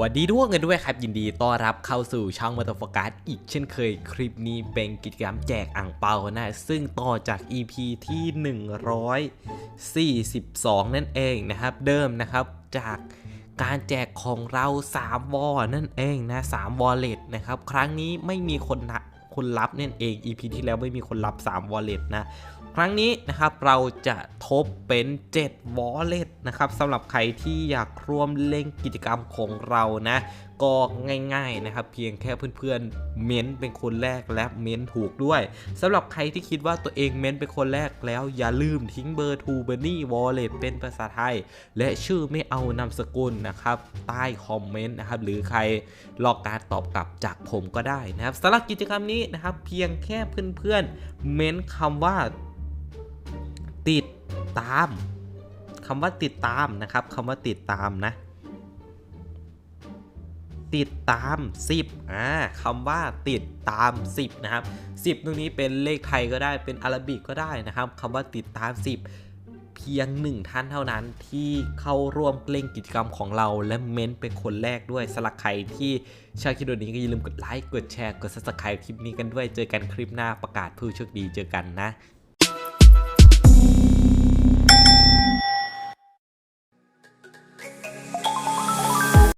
วัสดีทุกคนกันด้วยครับยินดีต้อนรับเข้าสู่ช่องมาตโฟกัสอีกเช่นเคยคลิปนี้เป็นกิจกรรมแจกอ่างเปานะ ซึ่งต่อจาก EP ที่ 142 นั่นเองนะครับ เดิมนะครับจากการแจกของเรา 3 วอ นั่นเองนะ3วอลเล็ตนะครับ ครั้งนี้ไม่มีคนนะ คนรับนั่นเอง EP ที่แล้วไม่มีคนรับ3วอลเล็ตนะ ครั้งนี้นะครับเราจะทบเป็น 7 wallet นะครับสำหรับใครที่อยากร่วมเล่นกิจกรรมของเรานะก็ง่ายๆนะครับ เพียงแค่เพื่อนๆ เม้นเป็นคนแรกและเม้นถูกด้วยสำหรับใครที่คิดว่าตัวเองเม้นเป็นคนแรกแล้วอย่าลืมทิ้งเบอร์ทูเบอร์นี่วอลเล็ตเป็นภาษาไทย และชื่อไม่เอานามสกุลนะครับ ใต้คอมเมนต์นะครับ หรือใครรอการตอบกลับจากผมก็ได้นะครับสำหรับกิจกรรมนี้นะครับ เพียงแค่เพื่อนๆ เม้นคำว่าติดตามคำว่าติดตามนะครับคำว่าติดตามนะ ติดตาม 10อ่าคำว่าติดตาม 10 นะครับ 10 ตรงนี้เป็นเลขไทยก็ได้เป็นอารบิกก็ได้นะครับคำว่าติดตาม 10 เพียงหนึ่งท่านเท่านั้นที่เข้าร่วมเล่นกิจกรรมของเรา และเม้นเป็นคนแรกด้วยสำหรับใครที่ชอบคลิปนี้ก็อย่าลืมกดไลค์กดแชร์กด subscribe คลิปนี้กันด้วยเจอกันคลิปหน้าประกาศผู้โชคดีเจอกันนะ